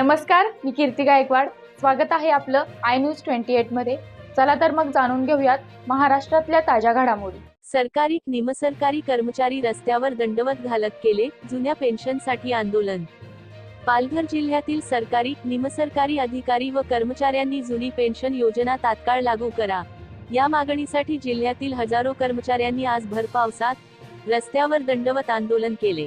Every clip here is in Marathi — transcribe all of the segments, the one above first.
नमस्कार मी कीर्ती गायकवाड. स्वागत आहे आपलं आय न्यूज ट्वेंटी एटमध्ये. चला तर मग जाणून घेऊयात महाराष्ट्रातल्या ताज्या घडामोडी. सरकारी निमसरकारी कर्मचारी रस्त्यावर दंडवत घालत केले जुन्या पेन्शनसाठी आंदोलन. पालघर जिल्ह्यातील सरकारी निमसरकारी अधिकारी व कर्मचाऱ्यांनी जुनी पेन्शन योजना तात्काळ लागू करा. या मागणीसाठी जिल्ह्यातील हजारो कर्मचाऱ्यांनी आज भर पावसात रस्त्यावर दंडवत आंदोलन केले.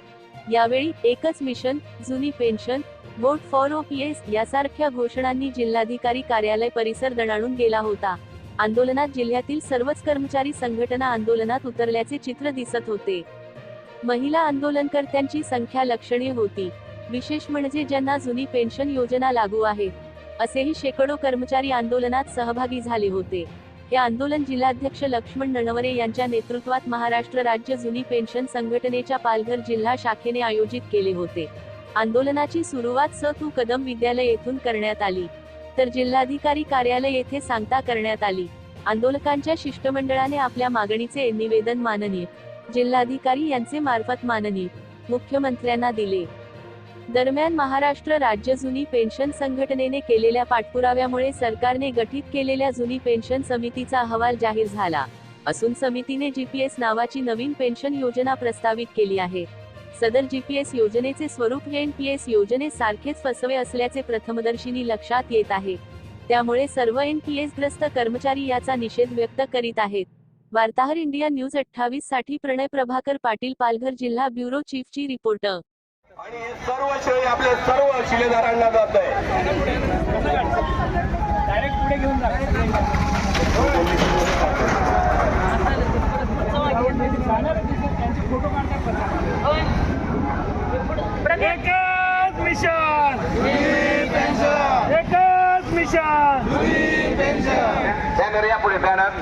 यावेळी एकच मिशन जुनी पेन्शन वोट फॉर ओपीएस यासारख्या घोषणांनी जिल्हाधिकारी कार्यालय परिसर दणाणून गेला होता. आंदोलनात जिल्ह्यातील सर्वच कर्मचारी संघटना आंदोलनात उतरल्याचे चित्र दिसत होते. महिला आंदोलनकर्त्यांची संख्या लक्षणीय होती. विशेष म्हणजे ज्यांना जुनी पेन्शन योजना लागू आहे. असेही शेकडो कर्मचारी आंदोलनात सहभागी झाले होते. हे आंदोलन जिल्हाध्यक्ष लक्ष्मण नणवरे यांच्या नेतृत्वात महाराष्ट्र राज्य जुनी पेन्शन संघटनेच्या पालघर जिल्हा शाखेने आयोजित केले होते. आंदोलनाची सुरुवात स तू कदम विद्यालय येथून करण्यात आली. तर जिल्हाधिकारी कार्यालय येथे सांगता करण्यात आली. आंदोलकांच्या शिष्टमंडळाने आपल्या मागणीचे निवेदन माननीय. जिल्हाधिकारी यांचे मार्फत माननीय. मुख्यमंत्र्यांना दिले. दरम्यान महाराष्ट्र राज्य जुनी पेन्शन संघटनेने केलेल्या पाठपुराव्यामुळे सरकारने गठीत केलेल्या जुनी पेन्शन समितीचा अहवाल जाहीर झाला. असून समितीने जीपीएस नावाची नवीन पेन्शन योजना प्रस्तावित केली आहे. सदर जीपीएस योजनेचे स्वरूप हे एनपीएस योजनेसारखेच फसवे असल्याचे प्रथमदर्शनी लक्षात येत आहे. त्यामुळे सर्व एनपीएस ग्रस्त कर्मचारी याचा निषेध व्यक्त करीत आहेत. वार्ताहर इंडिया न्यूज अठ्ठावीससाठी प्रणय प्रभाकर पाटील पालघर जिल्हा ब्युरो चीफची रिपोर्टर आणि हे सर्व श्रेय आपल्या सर्व शिलेदारांना जात आहे. डायरेक्ट पुढे घेऊन जा. त्यांचे फोटो एकच मिशन. एकच मिशन बॅनर या पुढे बॅनर.